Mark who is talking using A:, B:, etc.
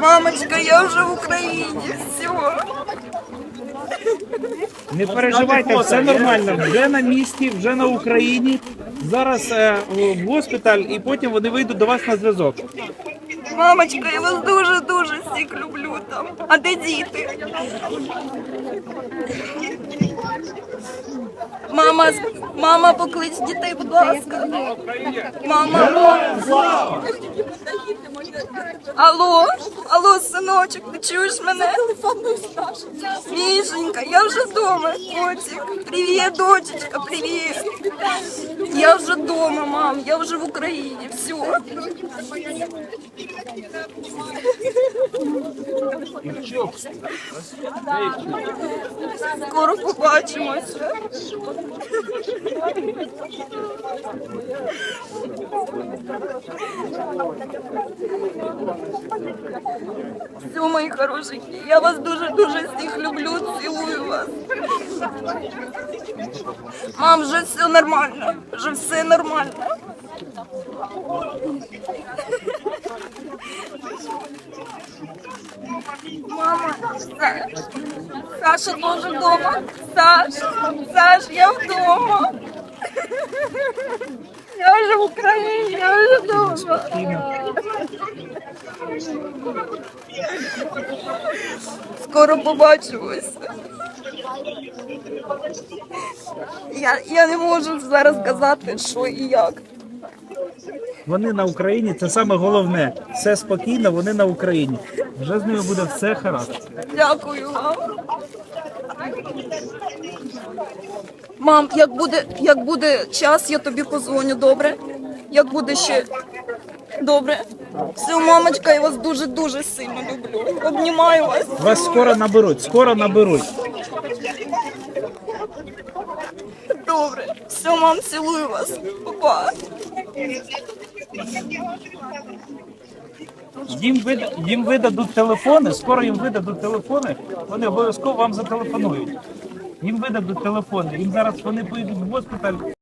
A: Мамочка, я вже в Україні. Все.
B: Не переживайте, все нормально. Вже на місці, вже на Україні. Зараз е, в госпіталь, і потім вони вийдуть до вас на зв'язок.
A: Мамочка, я вас дуже-дуже всіх люблю там. А де діти? Мама, мама, поклич дітей, будь ласка. Мама. Алло, алло, синочок, ти чуєш мене? Мішенька, я вже вдома, котик. Привіт, дочечка, привіт. Я вже вдома, мам, я вже в Україні. Все. Скоро побачимося. Все, мої хорошенькі, я вас дуже-дуже всіх люблю, цілую вас. Мам, вже все нормально, вже все нормально. Мама, Саш, Саша тоже вдома. Саш, Саш, я вдома. Я вже в Україні, я вже вдома. Скоро побачимося. Я, я не можу зараз сказати, що і як.
B: Вони на Україні, це саме головне. Все спокійно, вони на Україні. Вже з ними буде все гаразд.
A: Дякую вам. Мам, як буде, як буде час, я тобі позвоню, добре? Як буде ще добре? Все, мамочка, я вас дуже-дуже сильно люблю. Обнімаю вас.
B: Вас скоро наберуть, скоро наберуть.
A: Добре. Все, мам, цілую вас. Папа.
B: Їм, вида їм видадуть телефони, скоро їм видадуть телефони, вони обов'язково вам зателефонують. Їм видадуть телефони. Їм зараз вони поїдуть в госпіталь.